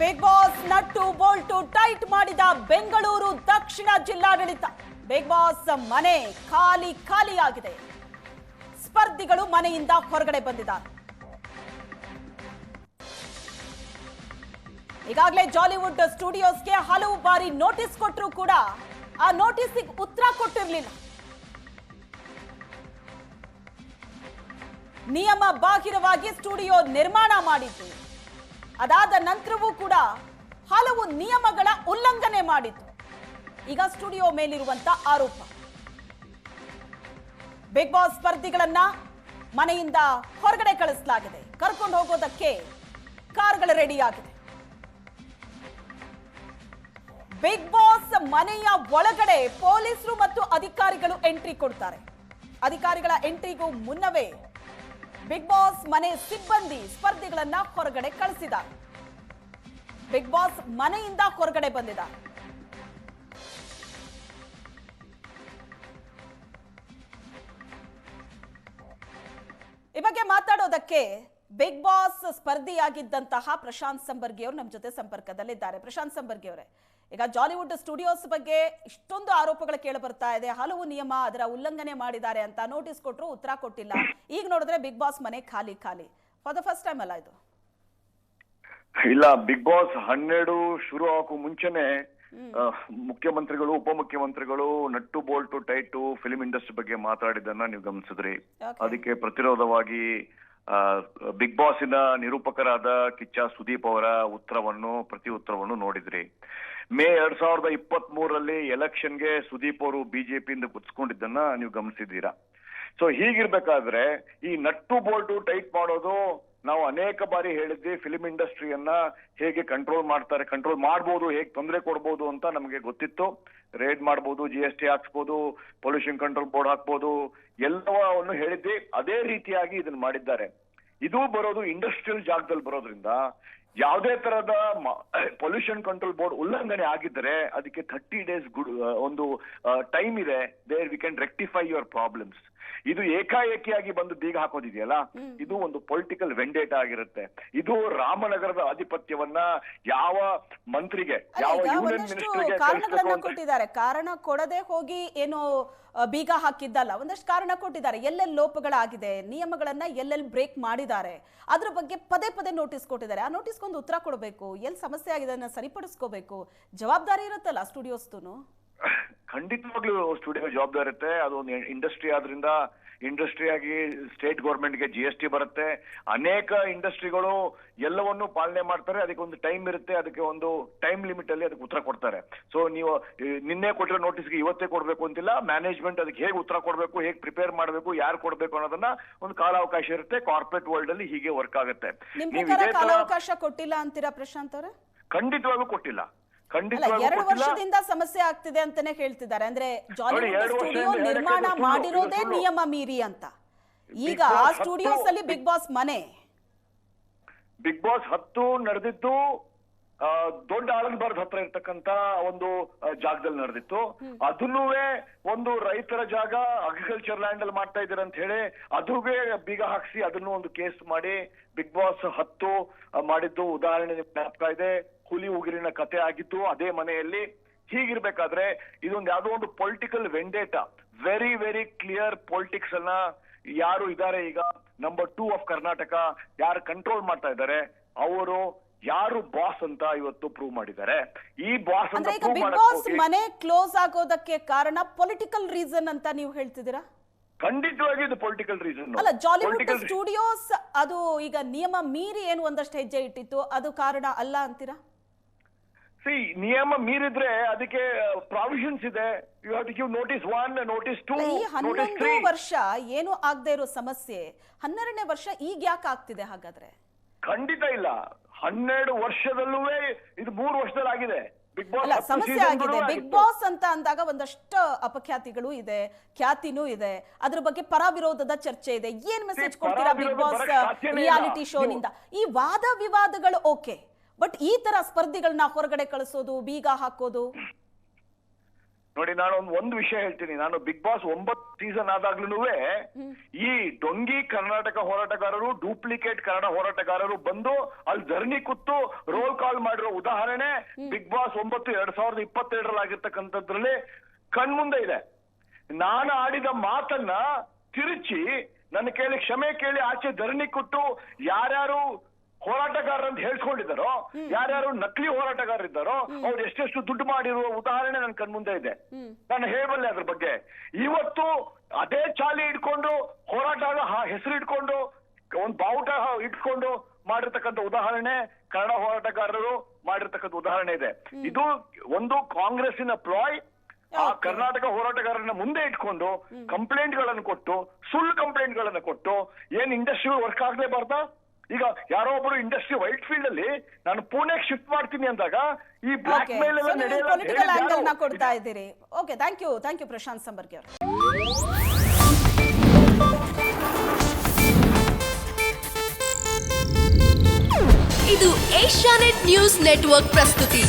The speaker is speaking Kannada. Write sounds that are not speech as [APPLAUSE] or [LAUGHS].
Bigg Boss nut bolt tight ಮಾಡಿದ ಬೆಂಗಳೂರು ದಕ್ಷಿಣ ಜಿಲ್ಲಾಡಳಿತ. ಬಿಗ್ ಬಾಸ್ ಮನೆ ಖಾಲಿ ಖಾಲಿಯಾಗಿದೆ. ಸ್ಪರ್ಧಿಗಳು ಮನೆಯಿಂದ ಹೊರಗಡೆ ಬಂದಿದ್ದಾರೆ. ಈಗಾಗಲೇ ಜಾಲಿವುಡ್ ಸ್ಟುಡಿಯೋಸ್ಗೆ ಹಲವು ಬಾರಿ ನೋಟಿಸ್ ಕೊಟ್ಟರು ಕೂಡ ಆ ನೋಟಿಸ್ಗೆ ಉತ್ತರ ಕೊಟ್ಟಿರಲಿಲ್ಲ. ನಿಯಮ ಬಾಹಿರವಾಗಿ ಸ್ಟುಡಿಯೋ ನಿರ್ಮಾಣ ಮಾಡಿದ್ದು. ಅದಾದ ನಂತರವೂ ಕೂಡ ಹಲವು ನಿಯಮಗಳ ಉಲ್ಲಂಘನೆ ಮಾಡಿತು. ಈಗ ಸ್ಟುಡಿಯೋ ಮೇಲಿರುವಂತ ಆರೋಪ. ಬಿಗ್ ಬಾಸ್ ಸ್ಪರ್ಧಿಗಳನ್ನ ಮನೆಯಿಂದ ಹೊರಗಡೆ ಕಳಿಸಲಾಗಿದೆ. ಕರ್ಕೊಂಡು ಹೋಗೋದಕ್ಕೆ ಕಾರ್ಗಳು ರೆಡಿಯಾಗಿದೆ. ಬಿಗ್ ಬಾಸ್ ಮನೆಯ ಒಳಗಡೆ ಪೊಲೀಸರು ಮತ್ತು ಅಧಿಕಾರಿಗಳು ಎಂಟ್ರಿ ಕೊಡ್ತಾರೆ. ಅಧಿಕಾರಿಗಳ ಎಂಟ್ರಿಗೂ ಮುನ್ನವೇ ಬಿಗ್ ಬಾಸ್ ಮನೆ ಸಿಬ್ಬಂದಿ ಸ್ಪರ್ಧಿಗಳನ್ನ ಹೊರಗಡೆ ಕಳಿಸಿದ. ಬಿಗ್ ಬಾಸ್ ಮನೆಯಿಂದ ಹೊರಗಡೆ ಬಂದಿದ. ಈ ಬಗ್ಗೆ ಮಾತಾಡೋದಕ್ಕೆ ಬಿಗ್ ಬಾಸ್ ಸ್ಪರ್ಧಿಯಾಗಿದ್ದಂತಹ ಪ್ರಶಾಂತ್ ಸಂಬರ್ಗಿ ಅವರು ನಮ್ಮ ಜೊತೆ ಸಂಪರ್ಕದಲ್ಲಿದ್ದಾರೆ. ಪ್ರಶಾಂತ್ ಸಂಬರ್ಗಿ ಅವರೇ ಈಗ ಜಾಲಿವುಡ್ ಸ್ಟುಡಿಯೋಸ್ ಬಗ್ಗೆ ಇಷ್ಟೊಂದು ಆರೋಪಗಳು ಕೇಳಿ ಬರ್ತಾ ಇದೆ. ಹಲವು ನಿಯಮ ಅದರ ಉಲ್ಲಂಘನೆ ಮಾಡಿದ್ದಾರೆ ಅಂತ ನೋಟಿಸ್ ಕೊಟ್ಟರು ಉತ್ತರ ಕೊಟ್ಟಿಲ್ಲ. ಈಗ ನೋಡಿದ್ರೆ ಬಿಗ್ ಬಾಸ್ ಮನೆ ಖಾಲಿ ಖಾಲಿ. ಫಾರ್ ದ ಫಸ್ಟ್ ಟೈಮ್ ಅಲ್ಲ ಇದು? ಇಲ್ಲ ಬಿಗ್ ಬಾಸ್ ಹನ್ನೆರಡು ಶುರು ಆಗೋ ಮುಂಚೆನೆ ಮುಖ್ಯಮಂತ್ರಿಗಳು ಉಪಮುಖ್ಯಮಂತ್ರಿಗಳು nut bolt tight film industry ಬಗ್ಗೆ ಮಾತಾಡಿದ್ದನ್ನ ನೀವು ಗಮನಿಸಿದ್ರಿ. ಅದಕ್ಕೆ ಪ್ರತಿರೋಧವಾಗಿ ಬಿಗ್ ಬಾಸಿನ ನಿರೂಪಕರಾದ ಕಿಚ್ಚ ಸುದೀಪ್ ಅವರ ಉತ್ತರವನ್ನು, ಪ್ರತಿ ಉತ್ತರವನ್ನು ನೋಡಿದ್ರಿ. ಮೇ ಎರಡ್ ಸಾವಿರದ ಇಪ್ಪತ್ತ್ ಮೂರರಲ್ಲಿ ಎಲೆಕ್ಷನ್ಗೆ ಸುದೀಪ್ ಅವರು ಬಿಜೆಪಿಯಿಂದ ಕುತ್ಕೊಂಡಿದ್ದನ್ನ ನೀವು ಗಮನಿಸಿದ್ದೀರಾ? ಸೊ ಹೀಗಿರ್ಬೇಕಾದ್ರೆ ಈ ನಟ್ಟು ಬೋಲ್ಟು ಟೈಟ್ ಮಾಡೋದು ನಾವು ಅನೇಕ ಬಾರಿ ಹೇಳಿದ್ವಿ. ಫಿಲ್ಮ್ ಇಂಡಸ್ಟ್ರಿಯನ್ನ ಹೇಗೆ ಕಂಟ್ರೋಲ್ ಮಾಡ್ತಾರೆ ಕಂಟ್ರೋಲ್ ಮಾಡ್ಬೋದು, ಹೇಗೆ ತೊಂದರೆ ಕೊಡ್ಬೋದು ಅಂತ ನಮಗೆ ಗೊತ್ತಿತ್ತು. ರೇಡ್ ಮಾಡ್ಬೋದು ಜಿ ಎಸ್ ಟಿ ಹಾಕ್ಸ್ಬೋದು ಪೊಲ್ಯೂಷನ್ ಕಂಟ್ರೋಲ್ ಬೋರ್ಡ್ ಹಾಕ್ಬೋದು, ಎಲ್ಲವನ್ನು ಹೇಳಿದ್ವಿ. ಅದೇ ರೀತಿಯಾಗಿ ಇದನ್ನ ಮಾಡಿದ್ದಾರೆ. ಇದು ಬರೋದು ಇಂಡಸ್ಟ್ರಿಯಲ್ ಜಾಗದಲ್ಲಿ ಬರೋದ್ರಿಂದ ಯಾವುದೇ ತರಹದ ಪೊಲ್ಯೂಷನ್ ಕಂಟ್ರೋಲ್ ಬೋರ್ಡ್ ಉಲ್ಲಂಘನೆ ಆಗಿದ್ದರೆ ಅದಕ್ಕೆ ಥರ್ಟಿ ಡೇಸ್ ಗುಡ್ ಒಂದು ಟೈಮ್ ಇದೆ. There we can rectify your problems ಇದು ಏಕಾಏಕಿಯಾಗಿ ಬಂದು ಬೀಗ ಹಾಕೋದಿದೆಯಲ್ಲ? ಇದು ಒಂದು ಪೊಲಿಟಿಕಲ್ ವೆಂಡೇಟ್ ಆಗಿರುತ್ತೆ. ಇದು ರಾಮನಗರದ ಆಧಿಪತ್ಯವನ್ನ ಯಾವ ಮಂತ್ರಿಗೆ ಯಾವ ಯೂನಿಯನ್ ಮಿನಿಸ್ಟರ್ಗೆ ಕೊಟ್ಟಿದ್ದಾರೆ. ಕಾರಣ ಕೊಡದೆ ಹೋಗಿ ಏನೋ ಬೀಗ ಹಾಕಿದ್ದಲ್ಲ ಒಂದಷ್ಟು ಕಾರಣ ಕೊಟ್ಟಿದ್ದಾರೆ. ಎಲ್ಲೆಲ್ಲಿ ಲೋಪಗಳಾಗಿದೆ ನಿಯಮಗಳನ್ನ ಎಲ್ಲೆಲ್ಲಿ ಬ್ರೇಕ್ ಮಾಡಿದ್ದಾರೆ ಅದ್ರ ಬಗ್ಗೆ ಪದೇ ಪದೇ ನೋಟಿಸ್ ಕೊಟ್ಟಿದ್ದಾರೆ. ಆ ನೋಟಿಸ್ಗೊಂದು ಉತ್ತರ ಕೊಡಬೇಕು. ಎಲ್ಲಿ ಸಮಸ್ಯೆ ಆಗಿದೆ ಅದನ್ನ ಸರಿಪಡಿಸ್ಕೋಬೇಕು. ಜವಾಬ್ದಾರಿ ಇರುತ್ತಲ್ಲ ಸ್ಟುಡಿಯೋಸ್ತೂನು [LAUGHS] ಖಂಡಿತವಾಗ್ಲೂ ಸ್ಟುಡಿಯೋ ಜವಾಬ್ದಾರಿ ಇರುತ್ತೆ. ಅದು ಒಂದು ಇಂಡಸ್ಟ್ರಿ ಆದ್ರಿಂದ ಇಂಡಸ್ಟ್ರಿ ಆಗಿ ಸ್ಟೇಟ್ ಗೌರ್ಮೆಂಟ್ಗೆ ಜಿ ಎಸ್ ಟಿ ಬರುತ್ತೆ. ಅನೇಕ ಇಂಡಸ್ಟ್ರಿಗಳು ಎಲ್ಲವನ್ನೂ ಪಾಲನೆ ಮಾಡ್ತಾರೆ. ಅದಕ್ಕೆ ಒಂದು ಟೈಮ್ ಇರುತ್ತೆ. ಅದಕ್ಕೆ ಒಂದು ಟೈಮ್ ಲಿಮಿಟ್ ಅಲ್ಲಿ ಅದಕ್ಕೆ ಉತ್ತರ ಕೊಡ್ತಾರೆ. ಸೊ ನೀವು ನಿನ್ನೆ ಕೊಟ್ಟಿರೋ ನೋಟಿಸ್ಗೆ ಇವತ್ತೇ ಕೊಡ್ಬೇಕು ಅಂತಿಲ್ಲ. ಮ್ಯಾನೇಜ್ಮೆಂಟ್ ಅದಕ್ಕೆ ಹೇಗೆ ಉತ್ತರ ಕೊಡಬೇಕು ಹೇಗೆ ಪ್ರಿಪೇರ್ ಮಾಡಬೇಕು ಯಾರು ಕೊಡಬೇಕು ಅನ್ನೋದನ್ನ ಒಂದು ಕಾಲಾವಕಾಶ ಇರುತ್ತೆ. ಕಾರ್ಪೊರೇಟ್ ವರ್ಲ್ಡ್ ಅಲ್ಲಿ ಹೀಗೆ ವರ್ಕ್ ಆಗುತ್ತೆ. ಕಾಲಾವಕಾಶ ಕೊಟ್ಟಿಲ್ಲ ಅಂತೀರಾ ಪ್ರಶಾಂತ್ ಅವರೇ? ಖಂಡಿತವಾಗೂ ಕೊಟ್ಟಿಲ್ಲ. ಎರಡು ವರ್ಷದಿಂದ ಸಮಸ್ಯೆ ಆಗ್ತಿದೆ ಅಂತಾನೆ ಹೇಳ್ತಿದ್ದಾರೆ. ಅಂದ್ರೆ ಜಾಲಿವುಡ್ ಸ್ಟುಡಿಯೋ ನಿರ್ಮಾಣ ಮಾಡಿರೋದೇ ನಿಯಮ ಮೀರಿ ಅಂತ. ಈಗ ಆ ಸ್ಟುಡಿಯೋಸ್ ಅಲ್ಲಿ ಬಿಗ್ ಬಾಸ್ ಮನೆ. ಬಿಗ್ ಬಾಸ್ ಹತ್ತು ನಡೆದಿದ್ದು ದೊಡ್ಡ ಆಳಂಬರ್ಗ್ ಹತ್ರ ಇರ್ತಕ್ಕಂತ ಒಂದು ಜಾಗದಲ್ಲಿ ನಡೆದಿತ್ತು. ಅದನ್ನೂ ಒಂದು ರೈತರ ಜಾಗ ಅಗ್ರಿಕಲ್ಚರ್ ಲ್ಯಾಂಡ್ ಅಲ್ಲಿ ಮಾಡ್ತಾ ಇದ್ದೀರ ಅಂತ ಹೇಳಿ ಅದುಗೆ ಬೀಗ ಹಾಕ್ಸಿ ಅದನ್ನು ಒಂದು ಕೇಸ್ ಮಾಡಿ ಬಿಗ್ ಬಾಸ್ ಹತ್ತು ಮಾಡಿದ್ದು ಉದಾಹರಣೆ ಜ್ಞಾಪಕ ಇದೆ. ಹುಲಿ ಉಗಿರಿನ ಕತೆ ಆಗಿತ್ತು ಅದೇ ಮನೆಯಲ್ಲಿ. ಹೀಗಿರ್ಬೇಕಾದ್ರೆ ಇದೊಂದು ಯಾವುದೋ ಒಂದು political vendetta very very clear politics ಅನ್ನ ಯಾರು ಇದ್ದಾರೆ ಈಗ? ನಂಬರ್ ಟೂ ಆಫ್ ಕರ್ನಾಟಕ ಯಾರು ಕಂಟ್ರೋಲ್ ಮಾಡ್ತಾ ಇದ್ದಾರೆ ಅವರು ಯಾರು ಬಾಸ್ ಅಂತ ಇವತ್ತು ಪ್ರೂವ್ ಮಾಡಿದ್ದಾರೆ? ಈ ಬಾಸ್ ಅಂತ ಬಿಗ್ ಬಾಸ್ ಮನೆ ಕ್ಲೋಸ್ ಆಗೋದಕ್ಕೆ ಕಾರಣ ಪೊಲಿಟಿಕಲ್ ರೀಸನ್ ಅಂತ ನೀವು ಹೇಳ್ತಿದ್ದೀರಾ? ಖಂಡಿತವಾಗಿ ಇದು ಪೊಲಿಟಿಕಲ್ ರೀಸನ್ ಅಲ್ಲ ಜಾಲಿವುಡ್ ಸ್ಟುಡಿಯೋಸ್ ಅದು ಈಗ ನಿಯಮ ಮೀರಿ ಏನು ಒಂದಷ್ಟು ಹೆಜ್ಜೆ ಇಟ್ಟಿತ್ತು ಅದು ಕಾರಣ ಅಲ್ಲ ಅಂತೀರಾ? ಸಿ ನಿಯಮ ಮೀರಿದ್ರೆ ಅದಕ್ಕೆ ಪ್ರಾವಿಷನ್ಸ್ ಇದೆ you have to give notice one notice two ಈ ನೋಟಿಸ್ ಹನ್ನೊಂದು ತ್ರೀ ವರ್ಷ ಏನು ಆಗದೆ ಇರೋ ಸಮಸ್ಯೆ ಹನ್ನೆರಡನೇ ವರ್ಷ ಈಗ ಯಾಕೆ ಆಗ್ತಿದೆ ಹಾಗಾದ್ರೆ? ಖಂಡಿತ ಇಲ್ಲ. ಹನ್ನೆರಡು ವರ್ಷದಲ್ಲೂ ಇದು ಮೂರು ವರ್ಷದಲ್ಲಿ ಆಗಿದೆ. ಬಿಗ್ ಬಾಸ್ ಅಲ್ಲ ಹತ್ತು ಸಮಸ್ಯೆ season ಆಗಿದೆ. ಬಿಗ್ ಆಗಿತ್ತು. ಬಾಸ್ ಅಂತ ಅಂದಾಗ ಒಂದಷ್ಟು ಅಪಖ್ಯಾತಿಗಳು ಇದೆ ಖ್ಯಾತಿನೂ ಇದೆ. ಅದ್ರ ಬಗ್ಗೆ ಪರ ವಿರೋಧದ ಚರ್ಚೆ ಇದೆ. ಏನ್ ಮೆಸೇಜ್ ಪರ ಕೊಡ್ತೀರಾ ಬಿಗ್ ವಿರೋಧ ಬಾಸ್ ಬರಕ್ ಸಾಧ್ಯನೇ ಇಲ್ಲ. ರಿಯಾಲಿಟಿ ಶೋ ನೀವು- ನಿಂದ? ಈ ವಾದ ವಿವಾದಗಳು ಓಕೆ ಬಟ್ ಈ ತರ ಸ್ಪರ್ಧಿಗಳನ್ನ ಹೊರಗಡೆ ಕಳಿಸೋದು ಬೀಗ ಹಾಕೋದು? ನೋಡಿ ನಾನು ಒಂದು ಒಂದು ವಿಷಯ ಹೇಳ್ತೀನಿ. ನಾನು ಬಿಗ್ ಬಾಸ್ ಒಂಬತ್ತು ಸೀಸನ್ ಆದಾಗ್ಲೂ ಈ ಡೊಂಗಿ ಕರ್ನಾಟಕ ಹೋರಾಟಗಾರರು ಡೂಪ್ಲಿಕೇಟ್ ಕನ್ನಡ ಹೋರಾಟಗಾರರು ಬಂದು ಅಲ್ಲಿ ಧರಣಿ ಕುತ್ತು ರೋಲ್ ಕಾಲ್ ಮಾಡಿರೋ ಉದಾಹರಣೆ ಬಿಗ್ ಬಾಸ್ ಒಂಬತ್ತು ಎರಡ್ ಸಾವಿರದ ಇಪ್ಪತ್ತೆರಡರಲ್ಲಿ ಆಗಿರ್ತಕ್ಕಂಥದ್ರಲ್ಲಿ ಕಣ್ಮುಂದೆ ಇದೆ. ನಾನು ಆಡಿದ ಮಾತನ್ನ ತಿರುಚಿ ನನ್ನ ಕೇಳಿ ಕ್ಷಮೆ ಕೇಳಿ ಆಚೆ ಧರಣಿ ಕೊಟ್ಟು ಯಾರ್ಯಾರು ಹೋರಾಟಗಾರರು ಅಂತ ಹೇಳ್ಕೊಂಡಿದ್ದಾರೋ ಯಾರ್ಯಾರು ನಕಲಿ ಹೋರಾಟಗಾರರಿದ್ದಾರೋ ಅವ್ರು ಎಷ್ಟೆಷ್ಟು ದುಡ್ಡು ಮಾಡಿರುವ ಉದಾಹರಣೆ ನನ್ನ ಕಣ್ಮುಂದೆ ಇದೆ. ನಾನು ಹೇಳಬಲ್ಲೆ ಅದ್ರ ಬಗ್ಗೆ. ಇವತ್ತು ಅದೇ ಚಾಲಿ ಇಟ್ಕೊಂಡು ಹೋರಾಟ ಹೆಸರು ಇಟ್ಕೊಂಡು ಒಂದು ಬಾವುಟ ಇಟ್ಕೊಂಡು ಮಾಡಿರ್ತಕ್ಕಂಥ ಉದಾಹರಣೆ ಕನ್ನಡ ಹೋರಾಟಗಾರರು ಮಾಡಿರ್ತಕ್ಕಂಥ ಉದಾಹರಣೆ ಇದೆ. ಇದು ಒಂದು ಕಾಂಗ್ರೆಸ್ಸಿನ ಪ್ಲಾಯ್ ಆ ಕರ್ನಾಟಕ ಹೋರಾಟಗಾರರನ್ನ ಮುಂದೆ ಇಟ್ಕೊಂಡು ಕಂಪ್ಲೇಂಟ್ಗಳನ್ನು ಕೊಟ್ಟು ಸುಳ್ಳು ಕಂಪ್ಲೇಂಟ್ ಗಳನ್ನ ಕೊಟ್ಟು ಏನ್ ಇಂಡಸ್ಟ್ರಿ ವರ್ಕ್ ಆಗ್ಲೇಬಾರ್ದಾ ಈಗ ಯಾರೋ ಒಬ್ರು ಇಂಡಸ್ಟ್ರಿ ವೈಟ್ ಫೀಲ್ಡ್ ಅಲ್ಲಿ ನಾನು ಪುಣೆಗೆ ಶಿಫ್ಟ್ ಮಾಡ್ತೀನಿ ಅಂದಾಗ ಈ ಬ್ಲಾಕ್ ಮೇಲ್ ಎಲ್ಲ ಪೊಲಿಟಿಕಲ್ ಆಂಗಲ್ನ? ಕೊಡ್ತಾ ಇದ್ದೀರಿ. Okay thank you thank you Prashant Sambargi ಅವರು. ಇದು ಏಷ್ಯಾನೆಟ್ ನ್ಯೂಸ್ ನೆಟ್ವರ್ಕ್ ಪ್ರಸ್ತುತಿ.